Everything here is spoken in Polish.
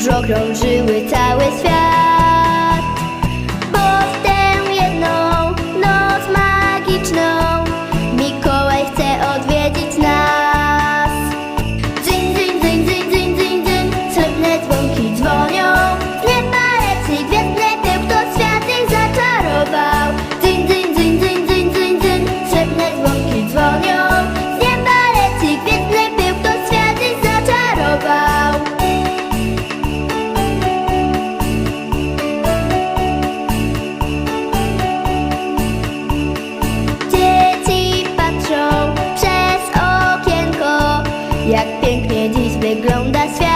dużo krążyły cały świat. Jak pięknie dziś wygląda świat.